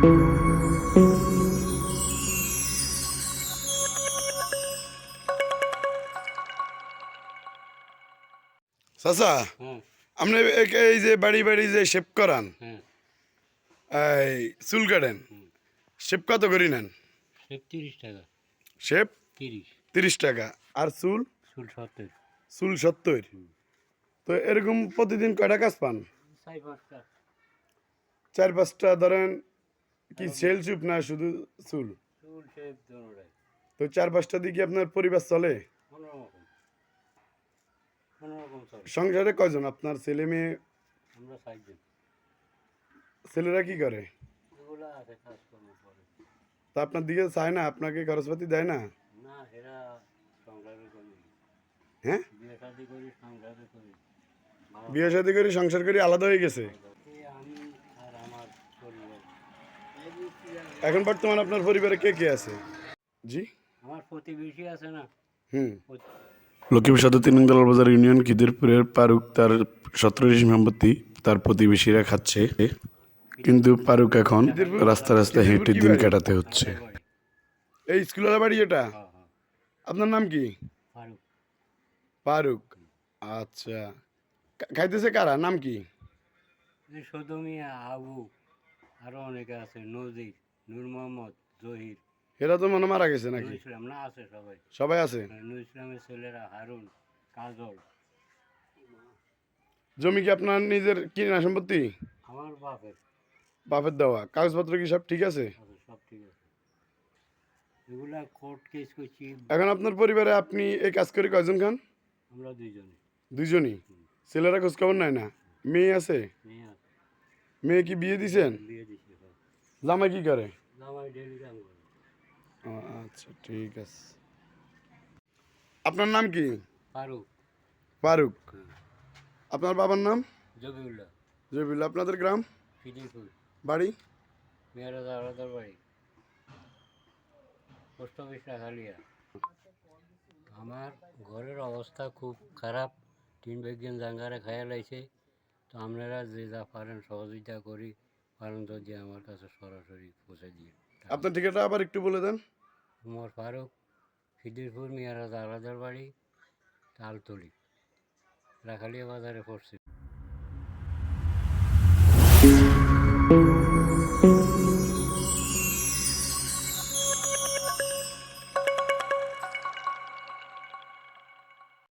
চাচা আপনি এই যে বাড়ি বাড়ি যে শেপ করান এই চুল কাটেন শেপ কত করি নেন? তিরিশ টাকা। শেপ তিরিশ। তিরিশ টাকা। আর চুল? চুল সত্তর। চুল সত্তর। তো এরকম প্রতিদিন কয়টা কাজ পান? পাঁচটা। চার পাঁচটা ধরেন কি সেল চুপ না শুধু চুল? তো চার পাঁচটা দিয়ে কি আপনার পরিবার চলে? সংসারে কয়জন? আপনার ছেলে মেয়ে? ছেলেরা কি করে? তা আপনার দিকে চায় না? আপনাকে খরচপাতি দেয় না? হ্যাঁ? বিয়ে শাদী করে সংসার করে আলাদা হয়ে গেছে এই আমি আর আমার পরিবার এখন বর্তমান আপনার পরিবারে কে কে আছে? জি? আমার প্রতিবেশী আছে না। হুম। লক্ষ্মীপুর সদর তিন দলাল বাজার ইউনিয়ন খিদিরপুরের পারুক তার সতেরোটি সম্পত্তি তার প্রতিবেশীরা খাচ্ছে। কিন্তু পারুক এখন রাস্তা রাস্তা হেঁটে দিন কাটাতে হচ্ছে। এই স্কুলের বাড়ি এটা? হ্যাঁ হ্যাঁ। আপনার নাম কি? ফারুক। পারুক আচ্ছা। খাইতেছে কারা? নাম কি? এই শুধু মিয়া আবু। আরও অনেকে আছে নজির নূর মোহাম্মদ জহির। এরা তো মনে মারা গেছে নাকি? ইসলাম না আছে সবাই। সবাই আছে? নূর ইসলামের ছেলেরা হারুন কাজল। জমি কি আপনার নিজের কিনা সম্পত্তি? আমার বাপের। বাপের দেওয়া। কাগজপত্র কি সব ঠিক আছে? সব ঠিক আছে। এগুলা কোর্ট কেস করছি। এখন আপনার পরিবারে আপনি এই কাজ করে কয়জন খান? আমরা দুইজনে। দুইজনই? ছেলেরা খোঁজ খবর নেয় না? মেয়ে আছে? মেয়ে আছে। মেয়ে কি বিয়ে দিছেন? দিচ্ছি জামাই কি করে? আচ্ছা ঠিক আছে। আপনার নাম কি? ফারুক। ফারুক। আপনার বাবার নাম? জবিউল্লাহ। জবিল আপনাদের গ্রাম? বাড়ি? বাড়ি। Post office Rakhalia. আমার ঘরের অবস্থা খুব খারাপ। তিন বিজ্ঞান জাঙ্গারে খাইয়া লাইছে। তো আপনারা যে যা পারেন সহযোগিতা করি পারেন যদি আমার কাছে সরাসরি পৌঁছে দিয়ে। আপনার ঠিকাটা আবার একটু বলে দেন। উমর ফারুক খিদিরপুর মিয়ারাজ আলাদার বাড়ি তালতলি রাখালিয়া বাজারে পড়ছি।